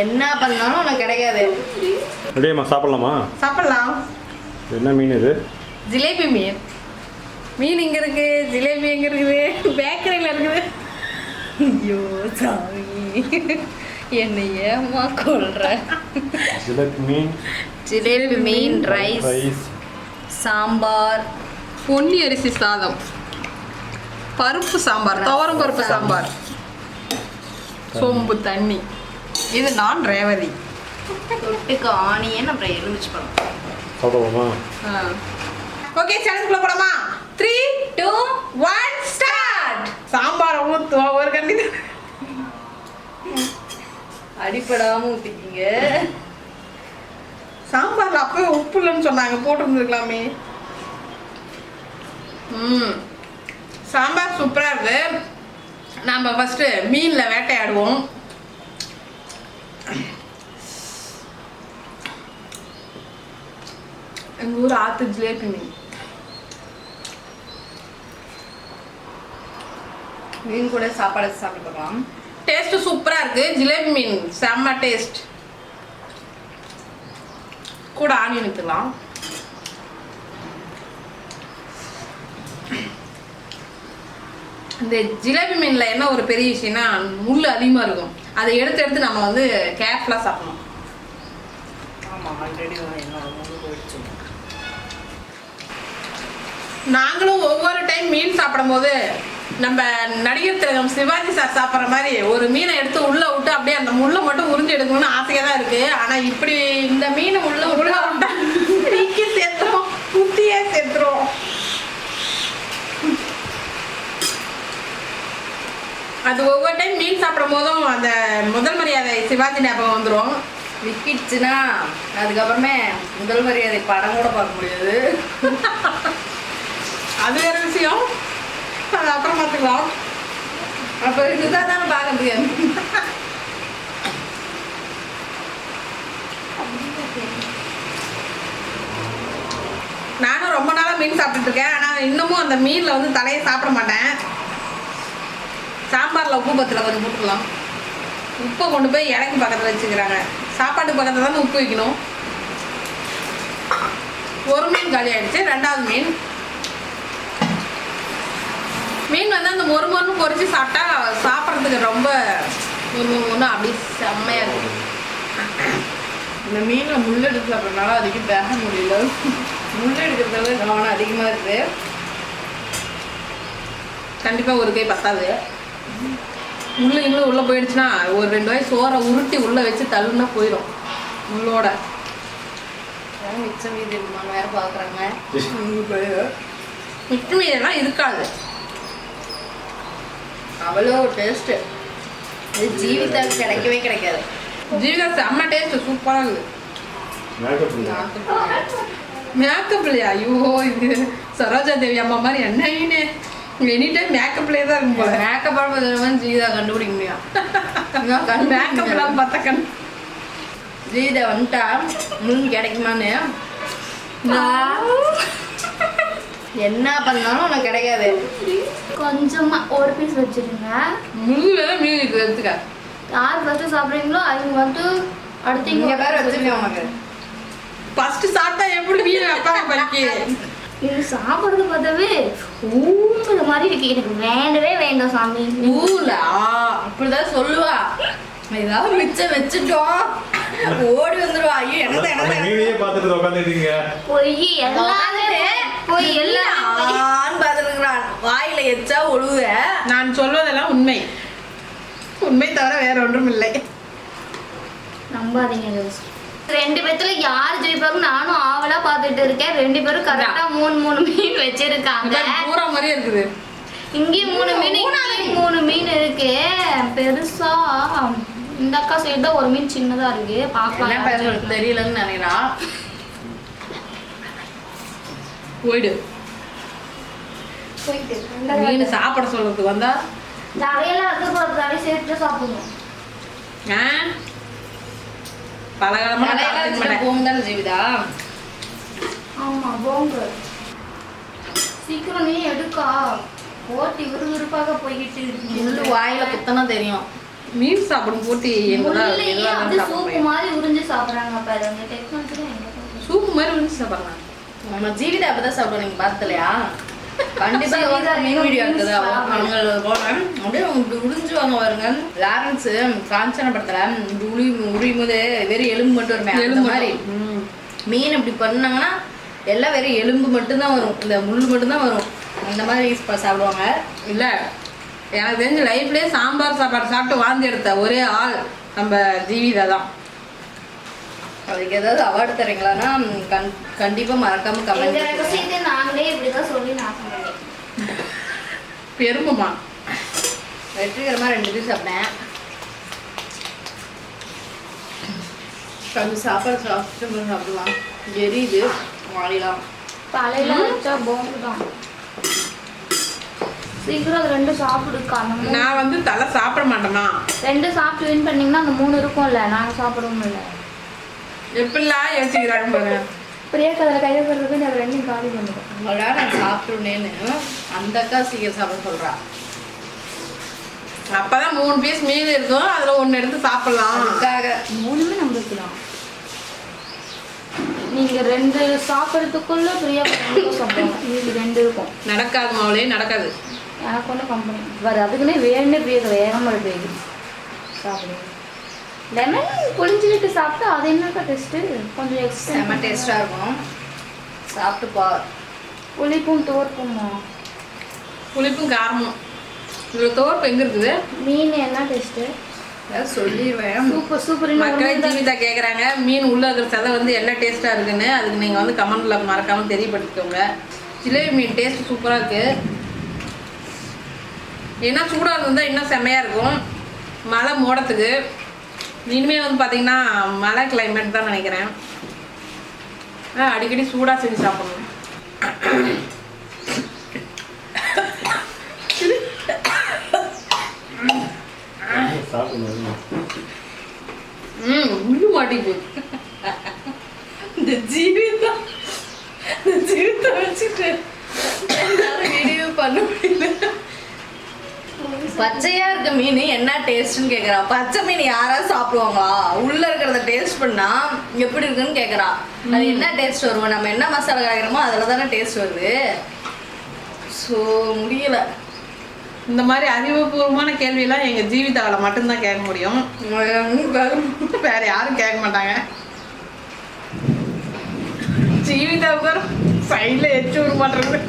என்ன பண்ணாலும் உனக்கு கிடைக்காது. ரெடியாம்மா சாப்பிட்லாமா? சாப்பிடலாம். என்ன மீன் இது? ஜிலேபி மீன். மீன் இங்க இருக்கு ஜிலேபி எங்க இருக்குது? பேக்கரியில் இருக்குது. ஐயோ சாமி. என்னை ஏமா கொள்ற ஜிலேபி மீன். ஜிலேபி மீன் ரைஸ் ரைஸ். சாம்பார் பொன்னி அரிசி சாதம். பருப்பு சாம்பார் துவரம் பருப்பு சாம்பார். சொம்பு தண்ணி. இது நான் ரேவதி. தொட்டுக்கு ஆனியன் அப்புறம் எலுமிச்சு பழம். சாப்பிடுவோமா ஓகே சேனலுக்குள்ள போலாமா? Three two one start sambar ஊற்றுவோம் ஒரு கண்டி அடிப்படாம ஊத்திக்கிங்க சாம்பார்ல அப்பவே உப்பு இல்லைன்னு சொன்னாங்க போட்டுருந்துருக்கலாமே. ம். சாம்பார் சூப்பராக இருக்கு. நம்ம ஃபஸ்ட்டு மீனில் வேட்டையாடுவோம். எங்கள் ஊர் ஆற்று ஜிலேபி மீன். மீன் கூட சாப்பாடு சாப்பிட்டுக்கலாம் டேஸ்ட் சூப்பராக இருக்கு. ஜிலேபி மீன். செம்ம டேஸ்ட் கூட ஆனியன் எடுத்துக்கலாம் இந்த ஜிலேபி மீனில் என்ன ஒரு பெரிய விஷயம்னா முள் அதிகமாக இருக்கும். அதை எடுத்து எடுத்து நம்ம வந்து கேர்ஃபுல்லாக சாப்பிடணும். ஆமாம் ஆல்ரெடி என்ன போயிடுச்சு. நாங்களும் ஒவ்வொரு டைம் மீன் சாப்பிடும்போது நம்ம நடிகர் திலகம் சிவாஜி சார் சாப்பிட்ற மாதிரி ஒரு மீனை எடுத்து உள்ள விட்டு அப்படியே அந்த முள்ளை மட்டும் உறிஞ்சு எடுக்கணும்னு ஆசையாக தான் இருக்கு. ஆனா இப்படி இந்த மீன் உள்ள உள்ள விட்டா நீக்கி சேர்த்துரும் குத்தியே சேர்த்துரும். அது ஒவ்வொரு டைம் மீன் சாப்பிடும் போதும் அந்த முதல் மரியாதை சிவாஜி ஞாபகம் வந்துடும் விக்கிடுச்சுன்னா அதுக்கப்புறமே முதல் மரியாதை படம் கூட பார்க்க முடியாது. அது வேற விஷயம். அது அப்புறம் பார்த்துக்கலாம் அப்போ இதுதான் தானே பார்க்க முடியாது நானும் ரொம்ப நாளாக மீன் சாப்பிட்டுட்டு இருக்கேன். ஆனால் இன்னமும் அந்த மீனில் வந்து தலையை சாப்பிட மாட்டேன். சாம்பாரில் உப்பு பத்தில் கொஞ்சம் போட்டுக்கலாம். உப்பை கொண்டு போய் இலைக்கு பக்கத்தில் வச்சுக்கிறாங்க. சாப்பாட்டு பக்கத்தில் தானே உப்பு வைக்கணும். ஒரு மீன் காலி ஆயிடுச்சு ரெண்டாவது மீன். மீன் வந்து அந்த மொறு மொறுன்னு பொரிச்சு சாப்பிட்டா சாப்பிட்றதுக்கு ரொம்ப ஒன்று அப்படியே செம்மையாக இருக்கும். இந்த மீனில் முள் எடுத்து சாப்பிட்றதுனால அதிகம் பேச முடியல. முள் எடுக்கிறதுல கவனம் அதிகமாக இருக்குது கண்டிப்பாக ஒரு கை பத்தாது. முள்ளு இவ்வளோ உள்ளே போயிடுச்சுன்னா ஒரு ரெண்டு வாய் சோறை உருட்டி உள்ளே வச்சு தள்ளுனா போயிடும் முள்ளோட. மிச்சம் மீதி இருக்குமான்னு வேற பார்க்குறாங்க மிச்சம் மீதெல்லாம் இருக்காது. அவ்வளோ டேஸ்ட்டு இது ஜீவிதாக்கு கிடைக்கவே கிடைக்காது. ஜீவிதா செம்ம டேஸ்ட் சூப்பராக இருக்குது மேக்கப் இல்லை மேக்கப் இல்லையா? ஐயோ இது சரோஜா தேவி அம்மா மாதிரி என்ன எனி டைம் மேக்கப்லேயே தான் இருக்கும் போல. மேக்கப் பண்ணுறது ஜீவிதா கண்டுபிடிக்க முடியும். மேக்கப் எல்லாம் பார்த்தா கண் ஜீவிதா வந்துட்டா முன் கிடைக்குமான்னு. என்ன பண்ணாலும் உனக்கு கிடைக்காது. கொஞ்சமா ஒரு பீஸ் வச்சிருங்க. முள்ளு மீன் இருக்குது எடுத்துக்க. யார் ஃபர்ஸ்ட் சாப்பிட்றீங்களோ அவங்க வந்து அடுத்து இங்கே பேர் வச்சிருக்கேன் உனக்கு. ஃபர்ஸ்ட் சாப்பிட்டா எப்படி மீன் வைப்பாங்க பறிக்கி இது சாப்பிட்றது பார்த்தாவே ஊங்குற மாதிரி இருக்கு. எனக்கு வேண்டவே வேண்டாம் சாமி. ஊல அப்படிதான் சொல்லுவா. ஏதாவது மிச்சம் வச்சுட்டோம். ஓடி வந்துருவா. ஐயோ என்ன மீனையே பார்த்துட்டு உட்காந்துட்டீங்க பொய் எல்லாமே பொய் எல்லாமே பார்த்துருக்குறான். வாயில எச்சா ஒழுகுத நான் சொல்வதெல்லாம் உண்மை. உண்மை தவிர வேற ஒன்றும் இல்லை. நம்பாதீங்க. ரெண்டு பேத்துல யார் ஜெயிப்பாங்க நானும் ஆவலா பார்த்துட்டு இருக்கேன். ரெண்டு பேரும் கரெக்டா மூணு மூணு மீன் வச்சிருக்காங்க. பூரா மாதிரியே இருக்குது. இங்கேயும் மூணு மீன் இங்கேயும் மூணு மீன் இருக்கு. பெருசா இந்த அக்கா சைடு தான் ஒரு மீன் சின்னதா இருக்கு. பாக்கலாம் தெரியலன்னு நினைக்கிறான் போயிடு. போயிட்டு மீன் சாப்பிட சொல்றதுக்கு வந்தா? தலையெல்லாம் இருக்க போறதாலே சேர்த்து சாப்பிடணும். ஆ? பல காலமா நான் தலையெல்லாம் சாப்பிட்டுக்க வச்சுட்டு மாட்டேன். போகும் தானே ஜீவிதா ஆமா போங்க. சீக்கிரம் நீ எடுக்கா. ஓட்டி விறுவிறுப்பாக போய்கிட்டு இருக்கு. வாயில குத்தனா தெரியும். மீன் சாப்பிடும் போட்டி சூப்பு மாதிரி உறிஞ்சு சாப்பிடுறாங்க? சூப்பு மாதிரி வந்து சாப்பிடலாம். நம்ம ஜீவிதா அப்பதான் சாப்பிடுவோம் நீங்க பார்த்தலையா கண்டிப்பா ஒரு மீன் வீடியோ இருக்குது அவங்க போனேன் அப்படியே அவங்க உறிஞ்சுவாங்க பாருங்க. லாரன்ஸ் காஞ்சன படத்துல உளி உரியும் போது வெறும் எலும்பு மட்டும் வருமே? அந்த எலும்பு மாதிரி. மீன் இப்படி பண்ணாங்கன்னா எல்லாம் வெறும் எலும்பு மட்டும்தான் வரும். இந்த முள் மட்டும்தான் வரும். அந்த மாதிரி யூஸ் பண்ண சாப்பிடுவாங்க. இல்ல. எனக்கு தெரிஞ்ச லைஃப்லயே சாம்பார் சாப்பாடு சாப்பிட்டு வாந்தி எடுத்த ஒரே ஆள் நம்ம ஜீவிதா தான். அதுக்கு ஏதாவது அவார்டு தரீங்களான்னா கண் கண்டிப்பா மறக்காம எங்க கமெண்ட் நாங்களே இப்படிதான் சொல்லி நாசம் பண்ணி பெருமைமா வெற்றிகரமா ரெண்டு பேர் சாப்பிட்டேன். கொஞ்சம் சாப்பாடு சாப்பிட்டு சாப்பிடலாம். எரியுது வாழிலாம் தலையில வச்சா போம்பு தான். சீக்கிரம் ரெண்டு சாப்பிடுக்கா நான் வந்து தலை சாப்பிட மாட்டேனா ரெண்டு சாப்பிட்டு வின் பண்ணீங்கன்னா அந்த மூணு இருக்கும்ல நாங்க சாப்பிடவும் இல்லை. எப்படிலாம் யோசிக்கிறாங்க பாருங்க பிரியா கதில் கையில் போடுறது அந்த ரெண்டையும் காலி பண்ணிடும் அவளா நான் சாப்பிட்டுனேன்னு அந்த அக்கா சீக்கிரம் சாப்பிட சொல்றா. அப்பதான் மூணு பீஸ் மீன் இருக்கும் அதுல ஒண்ணு எடுத்து சாப்பிடலாம். அதுக்காக மூணுமே நம்மளுக்கு தான் நீங்க ரெண்டு சாப்பிட்றதுக்குள்ள பிரியா சாப்பிடுவாங்க இது ரெண்டு இருக்கும். நடக்காது மாவுலே நடக்காது. எனக்கு ஒன்றும் கம்பெனி. வர அதுக்குன்னே வேணும்னே பிரியா வேகமாக எடுத்து சாப்பிடுவோம் லெமன் புளிஞ்சிட்டு சாப்பிட்டா அது என்னக்கா டேஸ்ட்டு கொஞ்சம் செம்ம எக்ஸ்ட்ரா டேஸ்டா இருக்கும். சாப்பிட்டு பா புளிப்பும் தோற்குமா புளிப்பும் காரமும். இதுல தோர்ப்பு எங்க இருக்குது? மீன் என்ன டேஸ்ட்டு சொல்லிடுவேன். சூப்பர் சூப்பர் மக்களே ஜீவிதா கேக்குறாங்க. மீன் உள்ள இருக்கிற சதை வந்து என்ன டேஸ்டா இருக்குன்னு அதுக்கு நீங்க வந்து கமெண்ட்ல மறக்காம தெரியப்படுத்திக்கோங்க. ஜிலேபி மீன் டேஸ்ட் சூப்பரா இருக்கு. ஏன்னா சூடா இருந்தா இன்னும் செம்மையா இருக்கும். மழை மூடத்துக்கு. இனிமே வந்து பாத்தீங்கன்னா மழை கிளைமேட் தான் நினைக்கிறேன். ஆ, அடிக்கடி சூடா செஞ்சு சாப்பிடணும். சாப்பிடணும் ம் முள்ளு மாட்டிக்கு இந்த ஜீவிதா இந்த ஜீவிதா வச்சுட்டு வீடியோ பண்ண முடியல. பச்சையா இருக்க மீன் என்ன டேஸ்ட்னு கேக்குறா. பச்சை மீன் யாராவது சாப்பிடுவாங்களா? உள்ள இருக்கிறத டேஸ்ட் பண்ணா எப்படி இருக்குன்னு கேக்குறா. அது என்ன டேஸ்ட் வரும் நம்ம என்ன மசாலா கலக்கிறோமோ அதுல தானே டேஸ்ட் வருது. ஸோ முடியல. இந்த மாதிரி அறிவுபூர்வமான கேள்வியெல்லாம் எங்க ஜீவிதாவில் மட்டும்தான் கேட்க முடியும். வேற யாரும் கேட்க மாட்டாங்க. ஜீவிதாவுக்கு சைடில் எச்சு விட மாட்டேங்குது.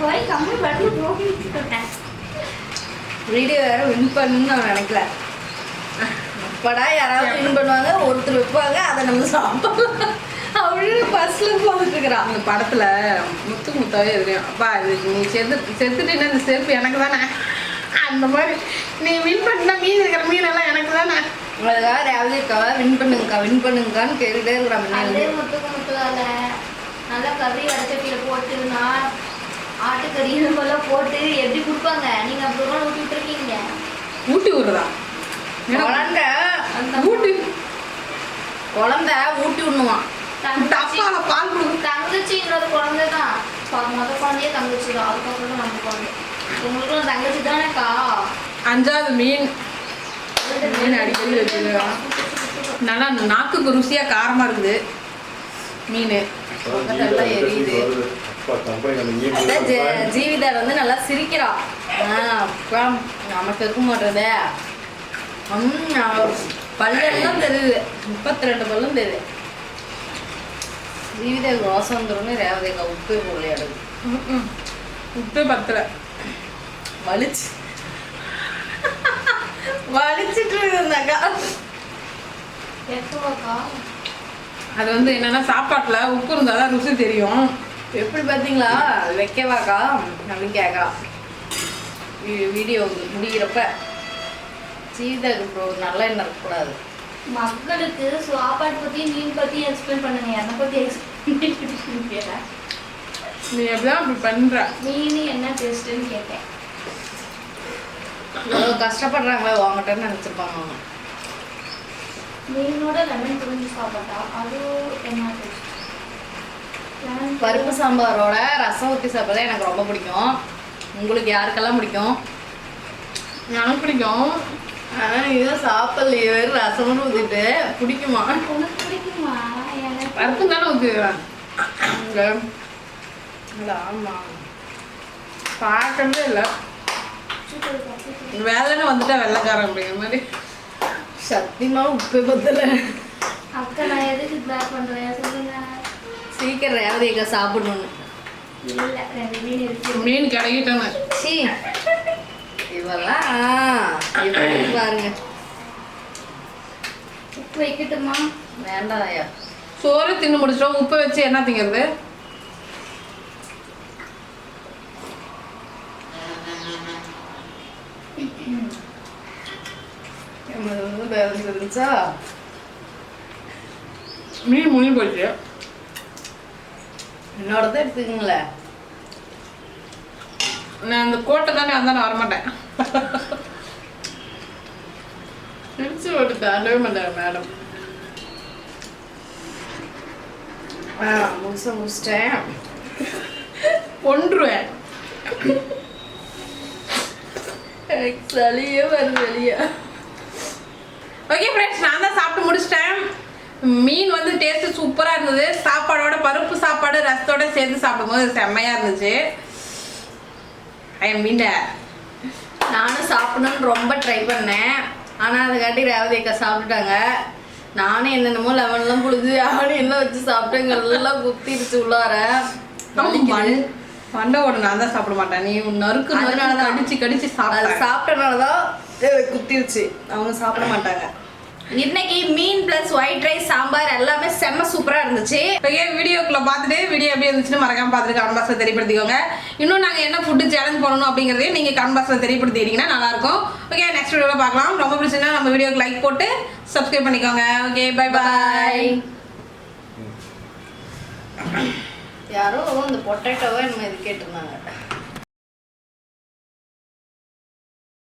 போய் கம்மி பண்ணி போட்டேன் வீடியோ வேற வின் பண்ணணும்னு நான் நினைக்கல. எப்படா யாராவது வின் பண்ணுவாங்க ஒருத்தர் வைப்பாங்க அதை நம்ம சாப்பிடலாம். அப்படின்னு பஸ்ல போட்டுட்டு இருக்கிறா அந்த படத்துல முத்து முத்தாவே இருக்கும் அப்பா இது நீ செத்து செத்துட்டீங்கன்னா இந்த செருப்பு எனக்கு தானே? அந்த மாதிரி. நீ வின் பண்ணினா மீன் இருக்கிற மீனெல்லாம் எனக்கு தானே? அதுக்காக ரேவதி அக்காவை வின் பண்ணுங்கக்கா வின் பண்ணுங்கக்கான்னு கேட்டுட்டே இருக்கிறா அதே முன்னாடி. முத்துக்கு முத்துக்கால நல்லா கறி வடச்சட்டியில போட்டு நான் ஆட்டுக்கறி இதெல்லாம் போட்டு எப்படி கொடுப்பாங்க? நீங்க அப்படி ஊட்டி விட்டுருக்கீங்க. ஊட்டி விடுறதா குழந்தை அந்த ஊட்டி குழந்தை ஊட்டி விடணுமா? தங்கச்சி. டப்பால பால் கொடுக்கும் தங்கச்சின்றது குழந்தை தான் மொத குழந்தையே தங்கச்சி தான் அதுக்கப்புறம் தான் நம்ம குழந்தை. உங்களுக்குலாம் தங்கச்சி தானேக்கா? அஞ்சாவது மீன். மீன் அடிக்கடி வச்சுக்கலாம் நல்லா நாக்குக்கு ருசியா காரமா இருக்குது மீன். பக்கத்துல எரியுது. அதான் ஜெ- ஜீவிதா வந்து நல்லா சிரிக்கிறா. ஆ, அப்பா நமக்கு இருக்க மாட்டேதே பல்லெல்லாம் தெரியுது. முப்பத்தி ரெண்டு பல்லும் தெரியுது. ஜீவிதா ரோசம் வந்துடும் ரேவதி எங்க உப்பு ம்ம். உப்பே பத்தல. வலிச்சு. வலிச்சிட்டு இருந்தாக்கா எப்போக்கா அது வந்து என்னன்னா சாப்பாட்டுல உப்பு இருந்தாதான் ருசி தெரியும். எப்படி பார்த்தீங்களா வைக்கவாக்கா? அப்படின்னு கேட்கறா வீடியோ முடிகிறப்ப ஜீவிதாக்கு ப்ரோ நல்ல எண்ணம் இருக்கக்கூடாது. மக்களுக்கு சாப்பாடு பத்தி மீன் பத்தி எக்ஸ்பிளைன் பண்ணுங்க. என்னை பத்தி எக்ஸ்பிளைன் கேட்டேன் நீ எப்படிதான் அப்படி பண்ற. மீன் என்ன டேஸ்ட்டுன்னு கேட்டேன். கஷ்டப்படுறாங்களே வாங்கட்டேன்னு நினச்சிருப்பாங்க அவங்க. மீனோட லெமன் புரிஞ்சு சாப்பிட்டா அது என்ன டேஸ்ட் பருப்பு சாம்பாரோட ரசம் ஊற்றி சாப்பிட்றது எனக்கு ரொம்ப பிடிக்கும். உங்களுக்கு யாருக்கெல்லாம் பிடிக்கும்? எனக்கு பிடிக்கும். ஆனா இதான் சாப்பிடலையே வெறும் ரசம்னு ஊத்திட்டு. பிடிக்குமா? பிடிக்குமா? பருப்பு தானே ஊற்றிடுவேன் அங்க இல்ல, ஆமா. பார்க்கவே இல்லை. வேலைன்னு வந்துட்டா வெள்ளைக்காரன் அப்படிங்கிற மாதிரி. சத்தியமா உப்பு பத்தல. அக்கா நான் எதுக்கு பிளாக் பண்றேன் சொல்லுங்க. சீக்கிரம் சாப்பிடணும்னு. இல்ல ரெண்டு மீன் இருக்கு. மீன் கிடைக்கிட்டேன்னு சீ. இவெல்லாம் பாருங்க. உப்பு வைக்கட்டுமா? வேண்டாம் ஐயா. சோறு தின்னு முடிச்சிட்டோம். உப்பை வச்சு என்ன திங்கிறது? நம்மளது வந்து பேலன்ஸ் இருந்துச்சா மீன் முனி போச்சு. என்னோடதான் எடுத்துக்கங்களேன் நான் அந்த கோட்டை தானே வந்தா நான் வரமாட்டேன். பிரிச்சு போட்டு தாண்டவே மாட்டாங்க மேடம். ஆ முழுசா முடிச்சிட்டேன். கொன்றுவேன். எனக்கு சளியே வருது வெளியே. ஓகே ஃப்ரெண்ட்ஸ் நான் தான் சாப்பிட்டு முடிச்சிட்டேன். மீன் வந்து டேஸ்ட் சூப்பராக இருந்தது. சாப்பாடோட பருப்பு சாப்பாடு ரசத்தோட சேர்த்து சாப்பிடும்போது செம்மையாக இருந்துச்சு. ஐ மீன் நானும் சாப்பிடணும்னு ரொம்ப ட்ரை பண்ணேன். ஆனால் அதுக்காட்டி ரேவதி அக்கா சாப்பிட்டுட்டாங்க. நானும் என்னென்னமோ லெமன்லாம் புழுது யாரும் என்ன வச்சு சாப்பிட்டேங்க எல்லாம் குத்திடுச்சு உள்ளார. வண்டை ஓடு நான் தான் சாப்பிட மாட்டேன். நீ நறுக்கு நறுக்கு அதனாலதான். கடிச்சு சாப்பிட்டேன் சாப்பிட்டனால தான் குத்திருச்சு. அவங்க சாப்பிட மாட்டாங்க. இன்னைக்கு மீன் ப்ளஸ் ஒயிட் ரைஸ் சாம்பார் எல்லாமே செம்ம சூப்பரா இருந்துச்சு. ஓகே வீடியோக்குள்ள பார்த்துட்டு வீடியோ எப்படி இருந்துச்சுன்னு மறக்காம பார்த்துட்டு கமெண்ட் தெரியப்படுத்திக்கோங்க. இன்னும் நாங்கள் என்ன ஃபுட்டு சேலஞ்ச் பண்ணணும் அப்படிங்கிறதையும் நீங்கள் கமெண்ட் பாக்ஸில் தெரியப்படுத்திட்டீங்கன்னா நல்லாயிருக்கும். ஓகே நெக்ஸ்ட் வீடியோவில் பார்க்கலாம். ரொம்ப பிடிச்சிருந்தா நம்ம வீடியோக்கு லைக் போட்டு சப்ஸ்கிரைப் பண்ணிக்கோங்க. ஓகே பை பாய் யாரோ இந்த பொட்டேட்டோவை நம்ம இது கேட்டிருந்தாங்க.